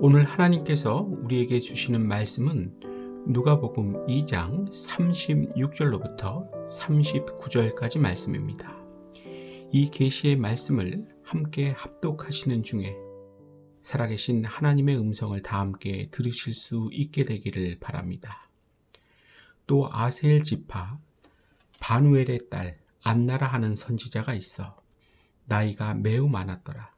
오늘 하나님께서 우리에게 주시는 말씀은 누가복음 2장 36절로부터 39절까지 말씀입니다. 이 계시의 말씀을 함께 합독하시는 중에 살아계신 하나님의 음성을 다 함께 들으실 수 있게 되기를 바랍니다. 또 아셀 지파 바누엘의 딸 안나라 하는 선지자가 있어 나이가 매우 많았더라.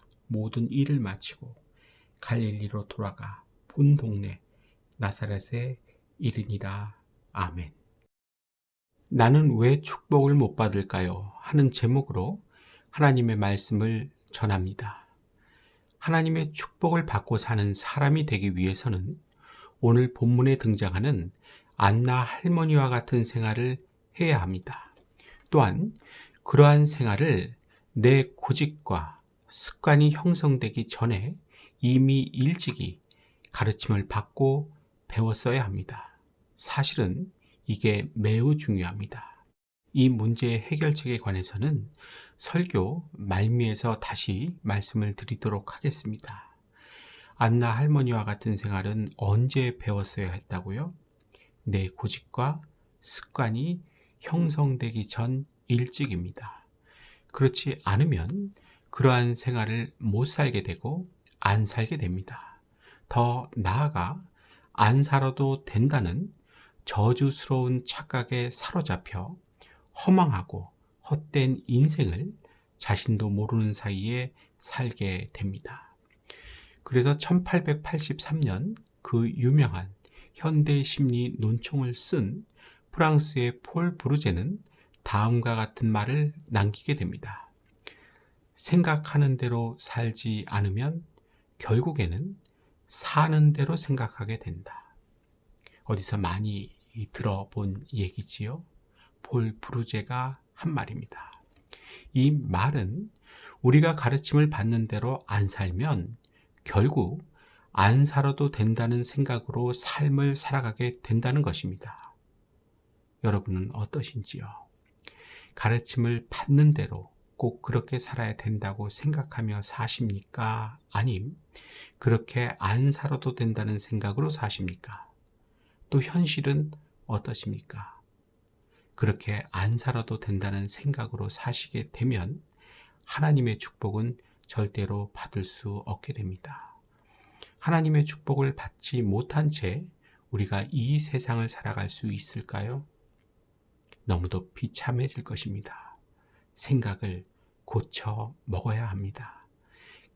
모든 일을 마치고 갈릴리로 돌아가 본 동네 나사렛에 이르니라. 아멘. 나는 왜 축복을 못 받을까요? 하는 제목으로 하나님의 말씀을 전합니다. 하나님의 축복을 받고 사는 사람이 되기 위해서는 오늘 본문에 등장하는 안나 할머니와 같은 생활을 해야 합니다. 또한 그러한 생활을 내 고집과 습관이 형성되기 전에 이미 일찍이 가르침을 받고 배웠어야 합니다. 사실은 이게 매우 중요합니다. 이 문제의 해결책에 관해서는 설교 말미에서 다시 말씀을 드리도록 하겠습니다. 안나 할머니와 같은 생활은 언제 배웠어야 했다고요? 내 고집과 습관이 형성되기 전 일찍입니다. 그렇지 않으면 그러한 생활을 못 살게 되고 안 살게 됩니다. 더 나아가 안 살아도 된다는 저주스러운 착각에 사로잡혀 허망하고 헛된 인생을 자신도 모르는 사이에 살게 됩니다. 그래서 1883년 그 유명한 현대 심리 논총을 쓴 프랑스의 폴 브루제는 다음과 같은 말을 남기게 됩니다. 생각하는 대로 살지 않으면 결국에는 사는 대로 생각하게 된다. 어디서 많이 들어본 얘기지요? 폴 브루제가 한 말입니다. 이 말은 우리가 가르침을 받는 대로 안 살면 결국 안 살아도 된다는 생각으로 삶을 살아가게 된다는 것입니다. 여러분은 어떠신지요? 가르침을 받는 대로 꼭 그렇게 살아야 된다고 생각하며 사십니까? 아님, 그렇게 안 살아도 된다는 생각으로 사십니까? 또 현실은 어떠십니까? 그렇게 안 살아도 된다는 생각으로 사시게 되면 하나님의 축복은 절대로 받을 수 없게 됩니다. 하나님의 축복을 받지 못한 채 우리가 이 세상을 살아갈 수 있을까요? 너무도 비참해질 것입니다. 생각을 고쳐 먹어야 합니다.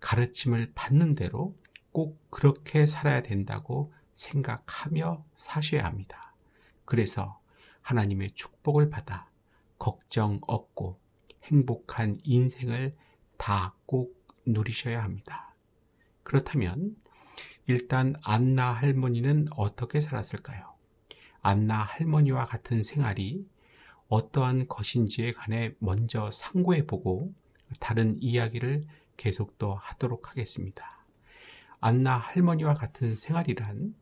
가르침을 받는 대로 꼭 그렇게 살아야 된다고 생각하며 사셔야 합니다. 그래서 하나님의 축복을 받아 걱정 없고 행복한 인생을 다 꼭 누리셔야 합니다. 그렇다면 일단 안나 할머니는 어떻게 살았을까요? 안나 할머니와 같은 생활이 어떠한 것인지에 관해 먼저 상고해 보고 다른 이야기를 계속 또 하도록 하겠습니다. 안나 할머니와 같은 생활이란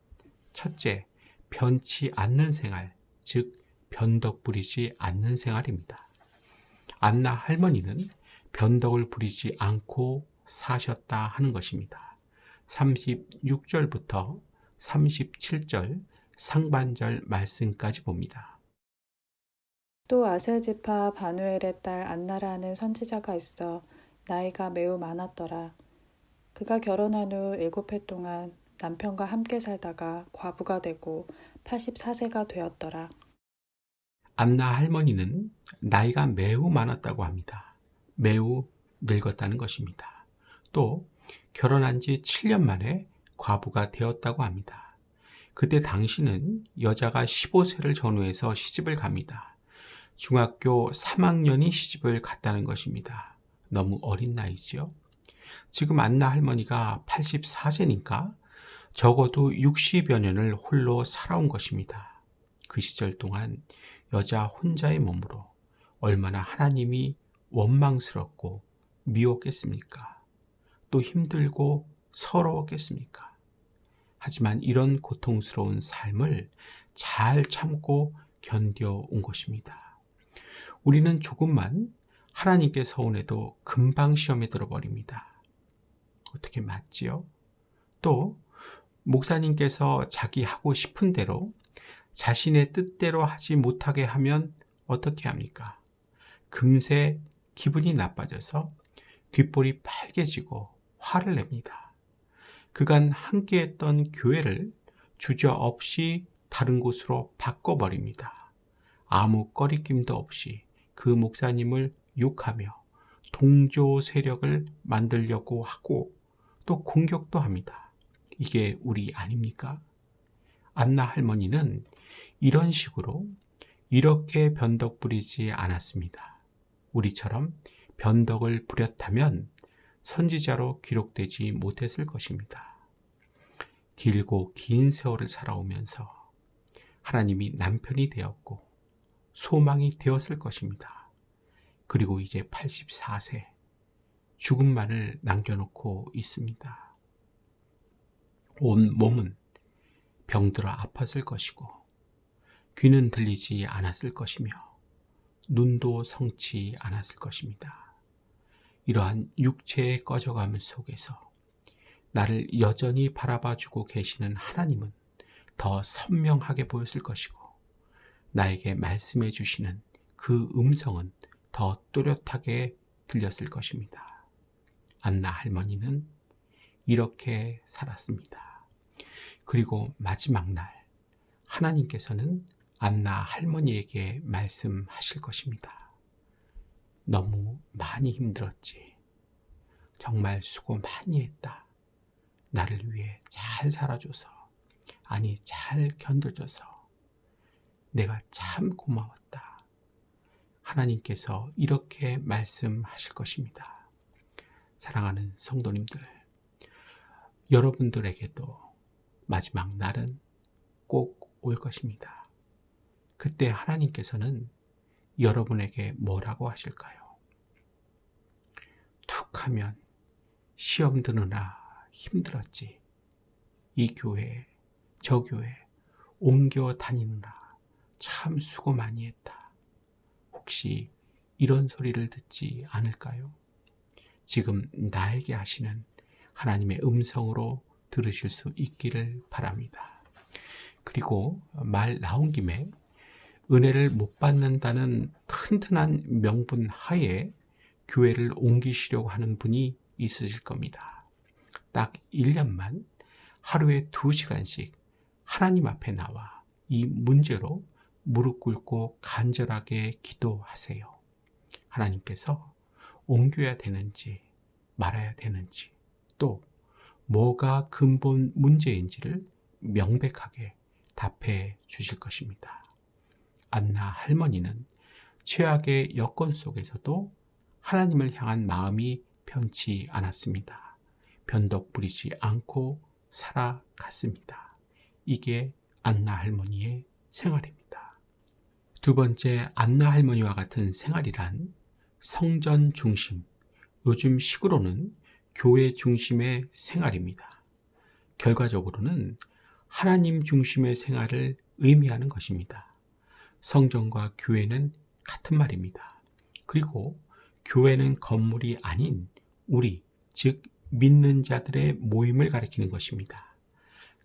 첫째, 변치 않는 생활, 즉 변덕 부리지 않는 생활입니다. 안나 할머니는 변덕을 부리지 않고 사셨다 하는 것입니다. 36절부터 37절 상반절 말씀까지 봅니다. 또 아셀지파 바누엘의 딸 안나라는 선지자가 있어 나이가 매우 많았더라. 그가 결혼한 후 일곱 해 동안 남편과 함께 살다가 과부가 되고 84세가 되었더라. 안나 할머니는 나이가 매우 많았다고 합니다. 매우 늙었다는 것입니다. 또 결혼한 지 7년 만에 과부가 되었다고 합니다. 그때 당시는 여자가 15세를 전후해서 시집을 갑니다. 중학교 3학년이 시집을 갔다는 것입니다. 너무 어린 나이지요. 지금 안나 할머니가 84세니까 적어도 60여 년을 홀로 살아온 것입니다. 그 시절 동안 여자 혼자의 몸으로 얼마나 하나님이 원망스럽고 미웠겠습니까? 또 힘들고 서러웠겠습니까? 하지만 이런 고통스러운 삶을 잘 참고 견뎌온 것입니다. 우리는 조금만 하나님께 서운해도 금방 시험에 들어버립니다. 어떻게 맞지요? 또 목사님께서 자기 하고 싶은 대로 자신의 뜻대로 하지 못하게 하면 어떻게 합니까? 금세 기분이 나빠져서 귓볼이 빨개지고 화를 냅니다. 그간 함께했던 교회를 주저 없이 다른 곳으로 바꿔버립니다. 아무 꺼리낌도 없이 그 목사님을 욕하며 동조 세력을 만들려고 하고 또 공격도 합니다. 이게 우리 아닙니까? 안나 할머니는 이런 식으로 이렇게 변덕 부리지 않았습니다. 우리처럼 변덕을 부렸다면 선지자로 기록되지 못했을 것입니다. 길고 긴 세월을 살아오면서 하나님이 남편이 되었고 소망이 되었을 것입니다. 그리고 이제 84세 죽음만을 남겨놓고 있습니다. 온 몸은 병들어 아팠을 것이고 귀는 들리지 않았을 것이며 눈도 성치 않았을 것입니다. 이러한 육체의 꺼져감을 속에서 나를 여전히 바라봐 주고 계시는 하나님은 더 선명하게 보였을 것이고 나에게 말씀해 주시는 그 음성은 더 또렷하게 들렸을 것입니다. 안나 할머니는 이렇게 살았습니다. 그리고 마지막 날 하나님께서는 안나 할머니에게 말씀하실 것입니다. 너무 많이 힘들었지. 정말 수고 많이 했다. 나를 위해 잘 살아줘서, 아니, 잘 견뎌줘서 내가 참 고마웠다. 하나님께서 이렇게 말씀하실 것입니다. 사랑하는 성도님들, 여러분들에게도 마지막 날은 꼭 올 것입니다. 그때 하나님께서는 여러분에게 뭐라고 하실까요? 툭 하면 시험 드느라 힘들었지. 이 교회, 저 교회 옮겨 다니느라 참 수고 많이 했다. 혹시 이런 소리를 듣지 않을까요? 지금 나에게 하시는 하나님의 음성으로 들으실 수 있기를 바랍니다. 그리고 말 나온 김에 은혜를 못 받는다는 튼튼한 명분 하에 교회를 옮기시려고 하는 분이 있으실 겁니다. 딱 1년만 하루에 2시간씩 하나님 앞에 나와 이 문제로 무릎 꿇고 간절하게 기도하세요. 하나님께서 옮겨야 되는지 말아야 되는지 또 뭐가 근본 문제인지를 명백하게 답해 주실 것입니다. 안나 할머니는 최악의 여건 속에서도 하나님을 향한 마음이 편치 않았습니다. 변덕 부리지 않고 살아갔습니다. 이게 안나 할머니의 생활입니다. 두 번째, 안나 할머니와 같은 생활이란 성전 중심, 요즘 식으로는 교회 중심의 생활입니다. 결과적으로는 하나님 중심의 생활을 의미하는 것입니다. 성전과 교회는 같은 말입니다. 그리고 교회는 건물이 아닌 우리, 즉 믿는 자들의 모임을 가리키는 것입니다.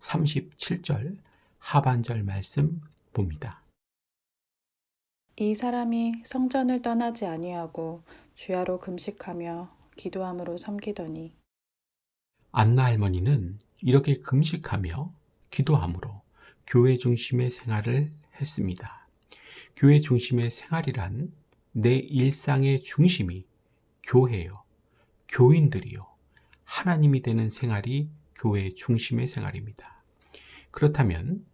37절 하반절 말씀 봅니다. 이 사람이 성전을 떠나지 아니하고 주야로 금식하며 기도함으로 섬기더니 안나 할머니는 이렇게 금식하며 기도함으로 교회 중심의 생활을 했습니다. 교회 중심의 생활이란 내 일상의 중심이 교회요, 교인들이요, 하나님이 되는 생활이 교회 중심의 생활입니다. 그렇다면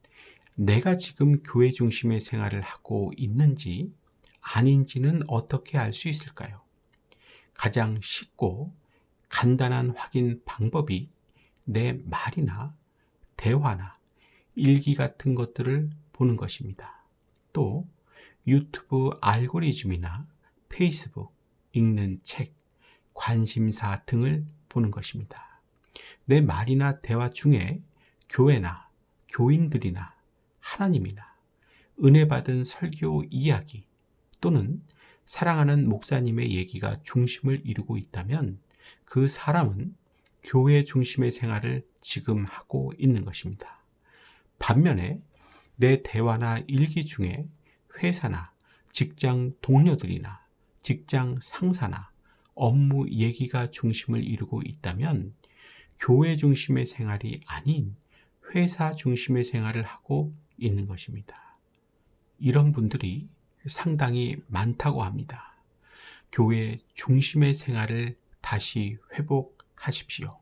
내가 지금 교회 중심의 생활을 하고 있는지 아닌지는 어떻게 알 수 있을까요? 가장 쉽고 간단한 확인 방법이 내 말이나 대화나 일기 같은 것들을 보는 것입니다. 또 유튜브 알고리즘이나 페이스북, 읽는 책, 관심사 등을 보는 것입니다. 내 말이나 대화 중에 교회나 교인들이나 하나님이나 은혜 받은 설교 이야기 또는 사랑하는 목사님의 얘기가 중심을 이루고 있다면 그 사람은 교회 중심의 생활을 지금 하고 있는 것입니다. 반면에 내 대화나 일기 중에 회사나 직장 동료들이나 직장 상사나 업무 얘기가 중심을 이루고 있다면 교회 중심의 생활이 아닌 회사 중심의 생활을 하고 있는 것입니다. 이런 분들이 상당히 많다고 합니다. 교회 중심의 생활을 다시 회복하십시오.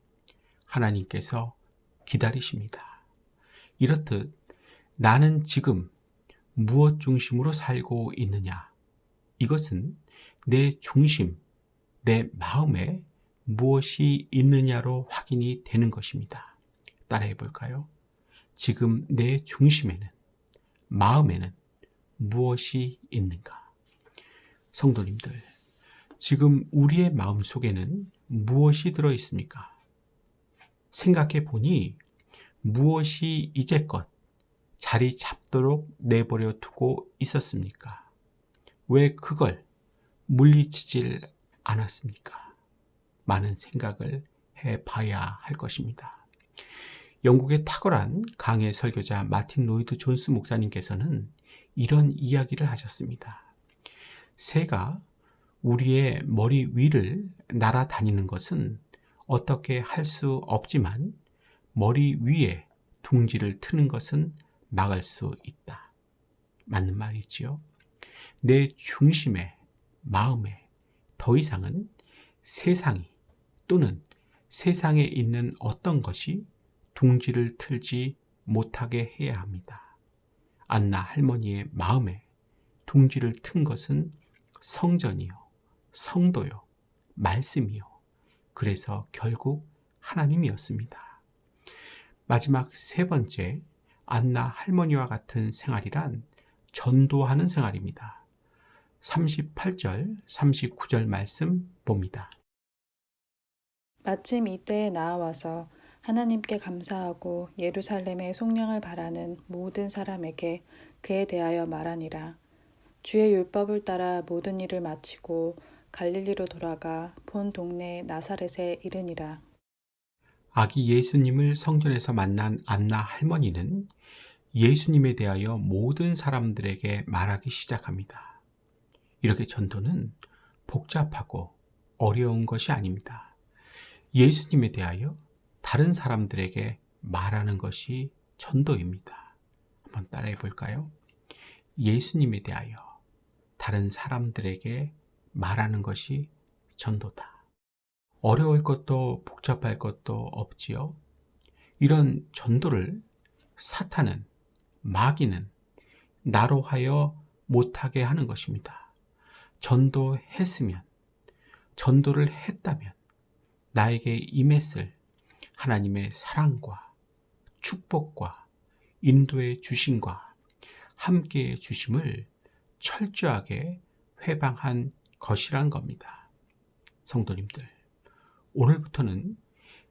하나님께서 기다리십니다. 이렇듯 나는 지금 무엇 중심으로 살고 있느냐? 이것은 내 중심, 내 마음에 무엇이 있느냐로 확인이 되는 것입니다. 따라해 볼까요? 지금 내 중심에는, 마음에는 무엇이 있는가? 성도님들, 지금 우리의 마음 속에는 무엇이 들어 있습니까? 생각해 보니 무엇이 이제껏 자리 잡도록 내버려 두고 있었습니까? 왜 그걸 물리치질 않았습니까? 많은 생각을 해 봐야 할 것입니다. 영국의 탁월한 강해 설교자 마틴 로이드 존스 목사님께서는 이런 이야기를 하셨습니다. 새가 우리의 머리 위를 날아다니는 것은 어떻게 할 수 없지만 머리 위에 둥지를 트는 것은 막을 수 있다. 맞는 말이지요. 내 중심에, 마음에 더 이상은 세상이 또는 세상에 있는 어떤 것이 둥지를 틀지 못하게 해야 합니다. 안나 할머니의 마음에 둥지를 튼 것은 성전이요, 성도요, 말씀이요. 그래서 결국 하나님이었습니다. 마지막 세 번째, 안나 할머니와 같은 생활이란 전도하는 생활입니다. 38절, 39절 말씀 봅니다. 마침 이때에 나아와서 하나님께 감사하고 예루살렘의 속령을 바라는 모든 사람에게 그에 대하여 말하니라. 주의 율법을 따라 모든 일을 마치고 갈릴리로 돌아가 본 동네 나사렛에 이르니라. 아기 예수님을 성전에서 만난 안나 할머니는 예수님에 대하여 모든 사람들에게 말하기 시작합니다. 이렇게 전도는 복잡하고 어려운 것이 아닙니다. 예수님에 대하여 다른 사람들에게 말하는 것이 전도입니다. 한번 따라해 볼까요? 예수님에 대하여 다른 사람들에게 말하는 것이 전도다. 어려울 것도 복잡할 것도 없지요. 이런 전도를 사탄은, 마귀는 나로 하여 못하게 하는 것입니다. 전도했으면, 전도를 했다면, 나에게 임했을 하나님의 사랑과 축복과 인도의 주심과 함께 주심을 철저하게 회방한 것이란 겁니다. 성도님들, 오늘부터는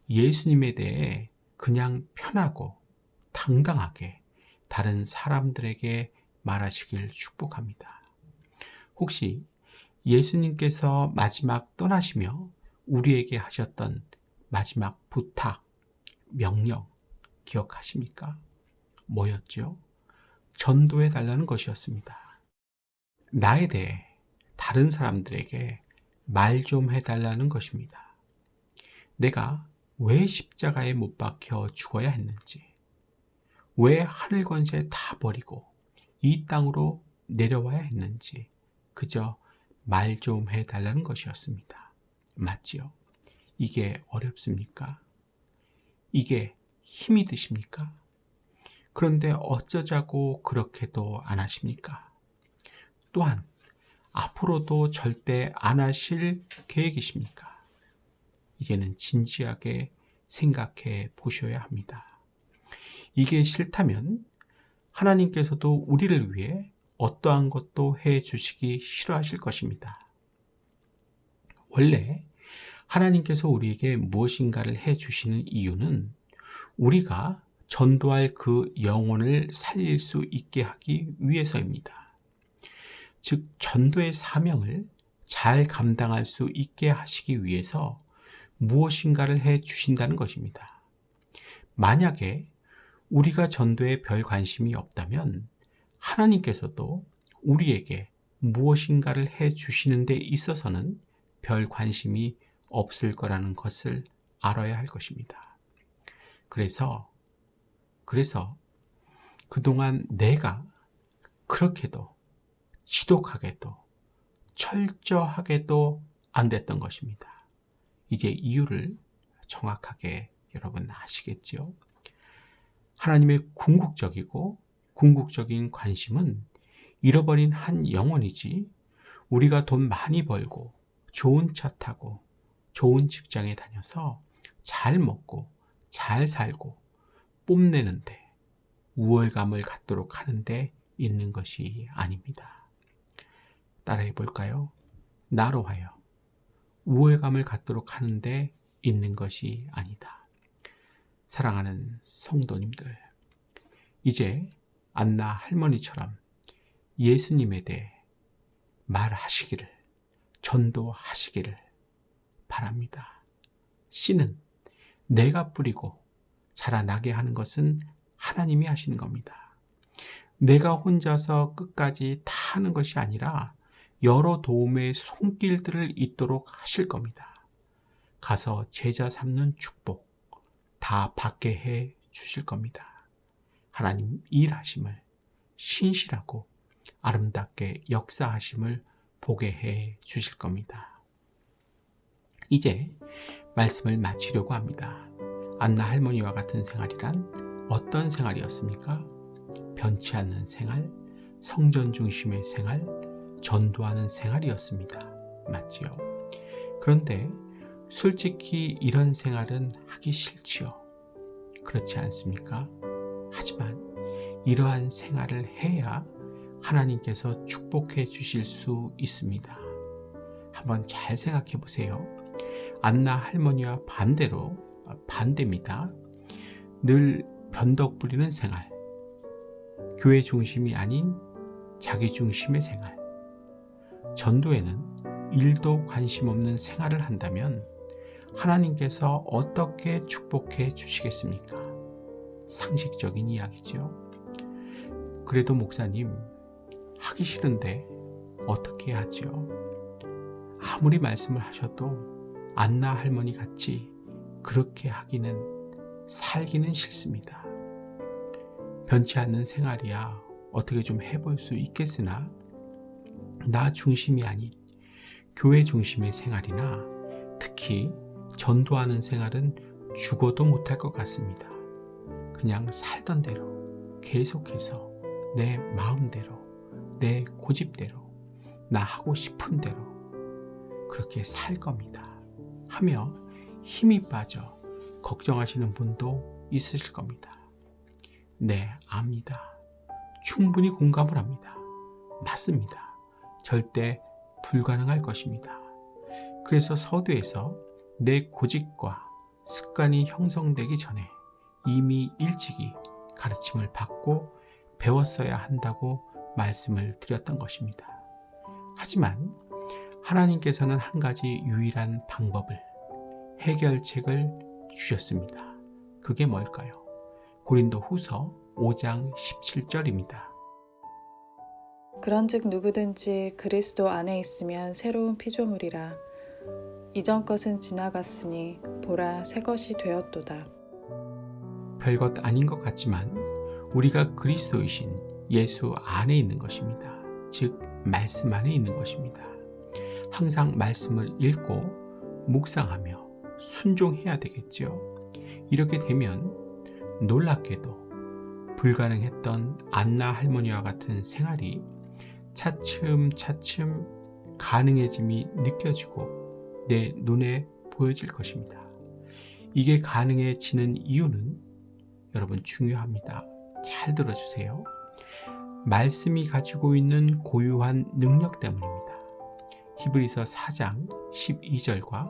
예수님에 대해 그냥 편하고 당당하게 다른 사람들에게 말하시길 축복합니다. 혹시 예수님께서 마지막 떠나시며 우리에게 하셨던 마지막 부탁, 명령 기억하십니까? 뭐였죠? 전도해 달라는 것이었습니다. 나에 대해 다른 사람들에게 말 좀 해달라는 것입니다. 내가 왜 십자가에 못 박혀 죽어야 했는지, 왜 하늘 권세 다 버리고 이 땅으로 내려와야 했는지, 그저 말 좀 해달라는 것이었습니다. 맞지요? 이게 어렵습니까? 이게 힘이 드십니까? 그런데 어쩌자고 그렇게도 안 하십니까? 또한 앞으로도 절대 안 하실 계획이십니까? 이제는 진지하게 생각해 보셔야 합니다. 이게 싫다면 하나님께서도 우리를 위해 어떠한 것도 해 주시기 싫어하실 것입니다. 원래 하나님께서 우리에게 무엇인가를 해 주시는 이유는 우리가 전도할 그 영혼을 살릴 수 있게 하기 위해서입니다. 즉, 전도의 사명을 잘 감당할 수 있게 하시기 위해서 무엇인가를 해 주신다는 것입니다. 만약에 우리가 전도에 별 관심이 없다면 하나님께서도 우리에게 무엇인가를 해 주시는 데 있어서는 별 관심이 없을 거라는 것을 알아야 할 것입니다. 그래서, 그래서 그동안 내가 그렇게도 지독하게도 철저하게도 안 됐던 것입니다. 이제 이유를 정확하게 여러분 아시겠지요? 하나님의 궁극적이고 궁극적인 관심은 잃어버린 한 영혼이지 우리가 돈 많이 벌고 좋은 차 타고 좋은 직장에 다녀서 잘 먹고 잘 살고 뽐내는데 우월감을 갖도록 하는데 있는 것이 아닙니다. 따라해 볼까요? 나로 하여 우월감을 갖도록 하는데 있는 것이 아니다. 사랑하는 성도님들, 이제 안나 할머니처럼 예수님에 대해 말하시기를, 전도하시기를 바랍니다. 씨는 내가 뿌리고 자라나게 하는 것은 하나님이 하시는 겁니다. 내가 혼자서 끝까지 다 하는 것이 아니라 여러 도움의 손길들을 잇도록 하실 겁니다. 가서 제자 삼는 축복 다 받게 해 주실 겁니다. 하나님 일하심을 신실하고 아름답게 역사하심을 보게 해 주실 겁니다. 이제 말씀을 마치려고 합니다. 안나 할머니와 같은 생활이란 어떤 생활이었습니까? 변치 않는 생활, 성전 중심의 생활, 전도하는 생활이었습니다. 맞지요? 그런데 솔직히 이런 생활은 하기 싫지요. 그렇지 않습니까? 하지만 이러한 생활을 해야 하나님께서 축복해 주실 수 있습니다. 한번 잘 생각해 보세요. 안나 할머니와 반대로 반대입니다. 늘 변덕 부리는 생활, 교회 중심이 아닌 자기 중심의 생활, 전도에는 일도 관심 없는 생활을 한다면 하나님께서 어떻게 축복해 주시겠습니까? 상식적인 이야기죠. 그래도 목사님, 하기 싫은데 어떻게 하죠? 아무리 말씀을 하셔도 안나 할머니 같이 그렇게 하기는 살기는 싫습니다. 변치 않는 생활이야 어떻게 좀 해볼 수 있겠으나 나 중심이 아닌 교회 중심의 생활이나 특히 전도하는 생활은 죽어도 못할 것 같습니다. 그냥 살던 대로 계속해서 내 마음대로 내 고집대로 나 하고 싶은 대로 그렇게 살 겁니다. 하며 힘이 빠져 걱정하시는 분도 있으실 겁니다. 네, 압니다. 충분히 공감을 합니다. 맞습니다. 절대 불가능할 것입니다. 그래서 서두에서 내 고집과 습관이 형성되기 전에 이미 일찍이 가르침을 받고 배웠어야 한다고 말씀을 드렸던 것입니다. 하지만 하나님께서는 한 가지 유일한 방법을 해결책을 주셨습니다. 그게 뭘까요? 고린도 후서 5장 17절입니다. 그런즉 누구든지 그리스도 안에 있으면 새로운 피조물이라 이전 것은 지나갔으니 보라 새 것이 되었도다. 별것 아닌 것 같지만 우리가 그리스도이신 예수 안에 있는 것입니다. 즉 말씀 안에 있는 것입니다. 항상 말씀을 읽고 묵상하며 순종해야 되겠죠. 이렇게 되면 놀랍게도 불가능했던 안나 할머니와 같은 생활이 차츰차츰 가능해짐이 느껴지고 내 눈에 보여질 것입니다. 이게 가능해지는 이유는 여러분 중요합니다. 잘 들어주세요. 말씀이 가지고 있는 고유한 능력 때문입니다. 히브리서 4장 12절과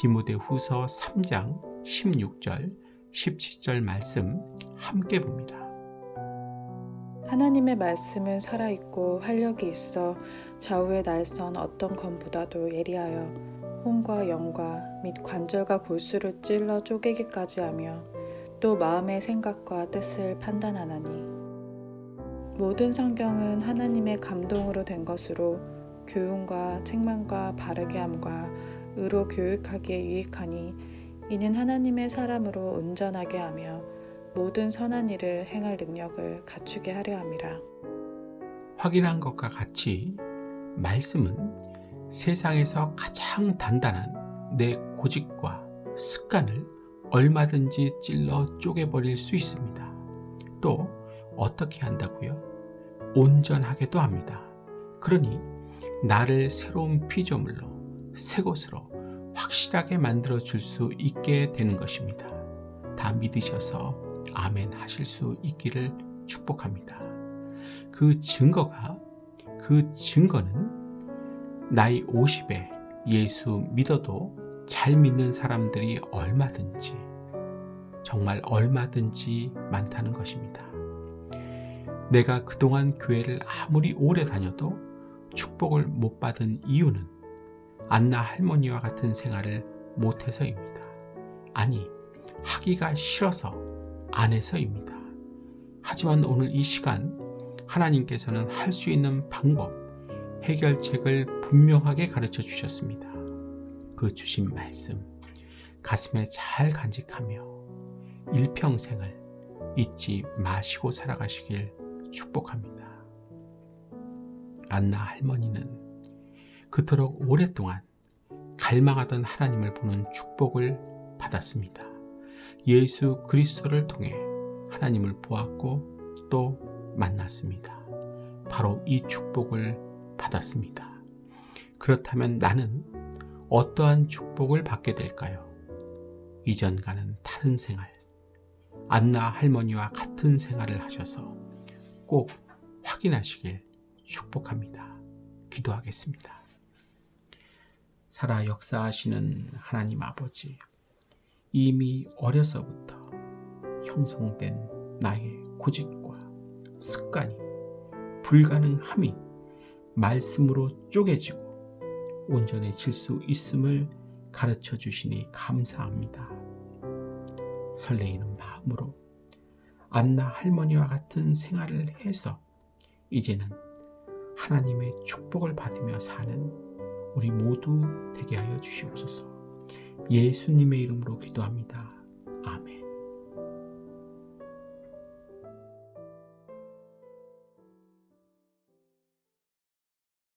디모데후서 3장 16절, 17절 말씀 함께 봅니다. 하나님의 말씀은 살아있고 활력이 있어 좌우의 날선 어떤 검보다도 예리하여 혼과 영과 및 관절과 골수를 찔러 쪼개기까지 하며 또 마음의 생각과 뜻을 판단하나니 모든 성경은 하나님의 감동으로 된 것으로 교훈과 책망과 바르게 함과 의로 교육하기에 유익하니 이는 하나님의 사람으로 온전하게 하며 모든 선한 일을 행할 능력을 갖추게 하려 함이라. 확인한 것과 같이 말씀은 세상에서 가장 단단한 내 고집과 습관을 얼마든지 찔러 쪼개버릴 수 있습니다. 또 어떻게 한다고요? 온전하게도 합니다. 그러니 나를 새로운 피조물로 새 것으로 확실하게 만들어 줄 수 있게 되는 것입니다. 다 믿으셔서 아멘 하실 수 있기를 축복합니다. 그 증거가 그 증거는 나이 50에 예수 믿어도 잘 믿는 사람들이 얼마든지 정말 얼마든지 많다는 것입니다. 내가 그동안 교회를 아무리 오래 다녀도 축복을 못 받은 이유는 안나 할머니와 같은 생활을 못해서입니다. 아니, 하기가 싫어서 안 해서입니다. 하지만 오늘 이 시간 하나님께서는 할 수 있는 방법, 해결책을 분명하게 가르쳐 주셨습니다. 그 주신 말씀, 가슴에 잘 간직하며 일평생을 잊지 마시고 살아가시길 축복합니다. 안나 할머니는 그토록 오랫동안 갈망하던 하나님을 보는 축복을 받았습니다. 예수 그리스도를 통해 하나님을 보았고 또 만났습니다. 바로 이 축복을 받았습니다. 그렇다면 나는 어떠한 축복을 받게 될까요? 이전과는 다른 생활, 안나 할머니와 같은 생활을 하셔서 꼭 확인하시길 축복합니다. 기도하겠습니다. 살아 역사하시는 하나님 아버지, 이미 어려서부터 형성된 나의 고집과 습관이 불가능함이 말씀으로 쪼개지고 온전해질 수 있음을 가르쳐 주시니 감사합니다. 설레이는 마음으로 안나 할머니와 같은 생활을 해서 이제는 하나님의 축복을 받으며 사는 우리 모두 되게 하여 주시옵소서. 예수님의 이름으로 기도합니다. 아멘.